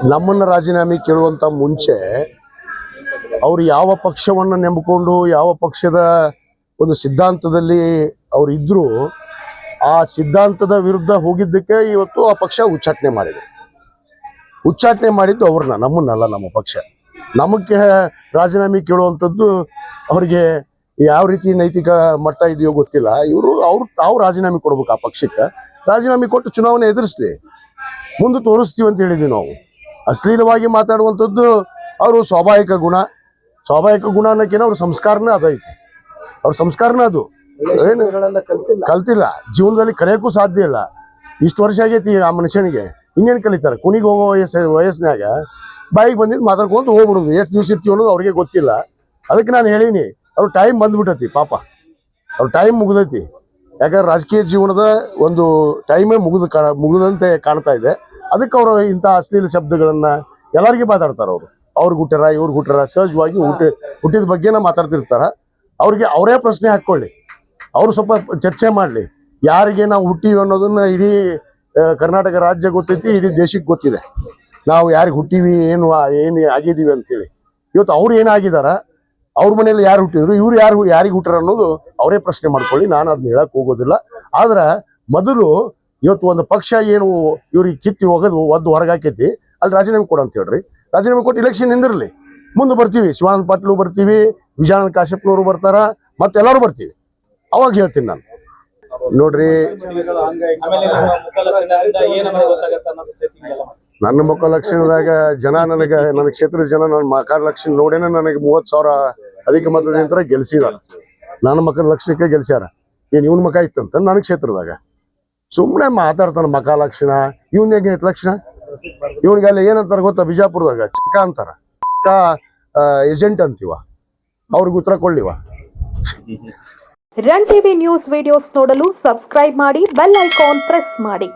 ನಮ್ಮನ್ನ ರಾಜೀನಾಮೆ ಕೇಳುವಂತ ಮುಂಚೆ ಅವ್ರು ಯಾವ ಪಕ್ಷವನ್ನು ನೆಂಬಿಕೊಂಡು ಯಾವ ಪಕ್ಷದ ಒಂದು ಸಿದ್ಧಾಂತದಲ್ಲಿ ಅವ್ರು ಇದ್ರು, ಆ ಸಿದ್ಧಾಂತದ ವಿರುದ್ಧ ಹೋಗಿದ್ದಕ್ಕೆ ಇವತ್ತು ಆ ಪಕ್ಷ ಉಚ್ಚಾಟನೆ ಮಾಡಿದೆ. ಉಚ್ಚಾಟನೆ ಮಾಡಿದ್ದು ಅವ್ರನ್ನ, ನಮ್ಮನ್ನಲ್ಲ, ನಮ್ಮ ಪಕ್ಷ. ನಮಗೆ ರಾಜೀನಾಮೆ ಕೇಳುವಂಥದ್ದು ಅವ್ರಿಗೆ ಯಾವ ರೀತಿ ನೈತಿಕ ಮಟ್ಟ ಇದೆಯೋ ಗೊತ್ತಿಲ್ಲ. ಇವರು, ಅವ್ರು ತಾವು ರಾಜೀನಾಮೆ ಕೊಡ್ಬೇಕು ಆ ಪಕ್ಷಕ್ಕೆ. ರಾಜೀನಾಮೆ ಕೊಟ್ಟು ಚುನಾವಣೆ ಎದುರಿಸ್ಲಿ. ಮುಂದೆ ತೋರಿಸ್ತೀವಿ ಅಂತ ಹೇಳಿದ್ವಿ ನಾವು. ಅಶ್ಲೀಲವಾಗಿ ಮಾತಾಡುವಂಥದ್ದು ಅವರು ಸ್ವಾಭಾವಿಕ ಗುಣ. ಸ್ವಾಭಾವಿಕ ಗುಣ ಅನ್ನೋಕ್ಕೇನೋ ಅವ್ರ ಸಂಸ್ಕಾರನೇ ಅದೈತೆ ಅವ್ರ ಸಂಸ್ಕಾರನೇ ಅದು. ಏನು? ಕಲ್ತಿಲ್ಲ. ಜೀವನದಲ್ಲಿ ಕಲಿಯೋಕ್ಕೂ ಸಾಧ್ಯ ಇಲ್ಲ. ಇಷ್ಟು ವರ್ಷ ಆಗೈತಿ ಆ ಮನುಷ್ಯನಿಗೆ. ಇನ್ನೇನು ಕಲಿತಾರೆ? ಕುಣಿಗೆ ಹೋಗೋ ವಯಸ್ಸ ವಯಸ್ಸಿನಾಗ ಬಾಯಿಗೆ ಬಂದಿದ್ದು ಮಾತಾಡ್ಕೊಂತ ಹೋಗ್ಬಿಡುದು. ಎಷ್ಟು ದಿವಸ ಇರ್ತೀವಿ ಅನ್ನೋದು ಅವ್ರಿಗೆ ಗೊತ್ತಿಲ್ಲ. ಅದಕ್ಕೆ ನಾನು ಹೇಳೀನಿ ಅವ್ರ ಟೈಮ್ ಬಂದ್ಬಿಟ್ಟತಿ ಪಾಪ. ಅವ್ರ ಟೈಮ್ ಮುಗ್ದೈತಿ. ಯಾಕಂದ್ರೆ ರಾಜಕೀಯ ಜೀವನದ ಒಂದು ಟೈಮೇ ಮುಗಿದು ಕಾಣ ಮುಗಿದಂತೆ ಕಾಣ್ತಾ ಇದೆ. ಅದಕ್ಕೆ ಅವರು ಇಂಥ ಅಶ್ಲೀಲ ಶಬ್ದಗಳನ್ನ ಎಲ್ಲರಿಗೂ ಮಾತಾಡ್ತಾರೆ ಅವರು. ಅವ್ರಿಗೆ ಹುಟ್ಟಾರ ಇವ್ರಿಗೆ ಹುಟ್ಟಾರ ಸಹಜವಾಗಿ ಹುಟ್ಟಿ ಹುಟ್ಟಿದ ಬಗ್ಗೆನ ಮಾತಾಡ್ತಿರ್ತಾರ. ಅವ್ರಿಗೆ ಅವರೇ ಪ್ರಶ್ನೆ ಹಾಕ್ಕೊಳ್ಳಿ. ಅವರು ಸ್ವಲ್ಪ ಚರ್ಚೆ ಮಾಡಲಿ. ಯಾರಿಗೆ ನಾವು ಹುಟ್ಟಿವಿ ಅನ್ನೋದನ್ನ ಇಡೀ ಕರ್ನಾಟಕ ರಾಜ್ಯ ಗೊತ್ತೈತಿ ಇಡೀ ದೇಶಕ್ಕೆ ಗೊತ್ತಿದೆ. ನಾವು ಯಾರಿಗೆ ಹುಟ್ಟಿವಿ ಏನು ಏನು ಆಗಿದ್ದೀವಿ ಅಂತೇಳಿ. ಇವತ್ತು ಅವ್ರು ಏನಾಗಿದಾರ ಅವ್ರ ಮನೇಲಿ ಯಾರು ಹುಟ್ಟಿದ್ರು ಇವ್ರು ಯಾರು ಯಾರಿಗೆ ಹುಟ್ಟಾರ ಅನ್ನೋದು ಅವರೇ ಪ್ರಶ್ನೆ ಮಾಡ್ಕೊಳ್ಳಿ. ನಾನು ಅದನ್ನ ಹೇಳಕ್ ಹೋಗೋದಿಲ್ಲ. ಆದ್ರೆ ಮೊದಲು ಇವತ್ತು ಒಂದು ಪಕ್ಷ ಏನು ಇವ್ರಿಗೆ ಕಿತ್ತಿ ಹೋಗೋದು ಒದ್ದು ಹೊರಗಾಕೈತಿ, ಅಲ್ಲಿ ರಾಜೀನಾಮೆ ಕೊಡು ಅಂತ ಹೇಳ್ರಿ. ರಾಜೀನಾಮೆ ಕೊಟ್ಟು ಇಲೆಕ್ಷನ್ ನಿಂದಿರಲಿ. ಮುಂದೆ ಬರ್ತೀವಿ. ಶಿವಾನಂದ ಪಾಟೀಲು ಬರ್ತೀವಿ, ವಿಜಯಾನಂದ ಕಾಶ್ಯಪ್ನವರು ಬರ್ತಾರ, ಮತ್ತೆ ಎಲ್ಲರೂ ಬರ್ತೀವಿ. ಅವಾಗ ಹೇಳ್ತೀನಿ ನಾನು. ನೋಡ್ರಿ. ನನ್ನ ಮುಖ ಲಕ್ಷಣದಾಗ ಜನ ನನಗೆ, ನನ್ನ ಕ್ಷೇತ್ರದ ಜನ ನನ್ನ ಮಕ ಲಕ್ಷಣ ನೋಡೇನೆ ನನಗೆ ಮೂವತ್ತು ಸಾವಿರ ಅಧಿಕ ಮದ್ಲಿಂದ ಗೆಲ್ಸಿದ ನನ್ನ ಮಕ್ಕಳ ಲಕ್ಷಣಕ್ಕೆ ಗೆಲ್ಸ್ಯಾರ. ಏನ್ ಇವನ್ ಮಕ ಇತ್ತಂತ ನನ್ನ ಕ್ಷೇತ್ರದಾಗ. ಸುಮ್ಮನೆ ಮಾತಾಡ್ತಾನ ಮಕ ಲಕ್ಷಣ, ಇವನ್ ಹೆಂಗೆ ಐತ್ ಲಕ್ಷಣ? ಇವನಿಗೆ ಅಲ್ಲಿ ಏನಂತಾರ ಗೊತ್ತಾ ಬಿಜಾಪುರದಾಗ? ಚಿಕ್ಕ ಅಂತಾರ. ಚಿಕ್ಕ ಏಜೆಂಟ್ ಅಂತೀವ. ಅವ್ರಿಗೆ ಉತ್ತರ ಕೊಳ್ಳಿವ ರನ್ ಟಿವಿ ನ್ಯೂಸ್ ವಿಡಿಯೋಸ್ ನೋಡಲು ಸಬ್ಸ್ಕ್ರೈಬ್ ಮಾಡಿ ಬೆಲ್ ಐಕಾನ್ ಪ್ರೆಸ್ ಮಾಡಿ.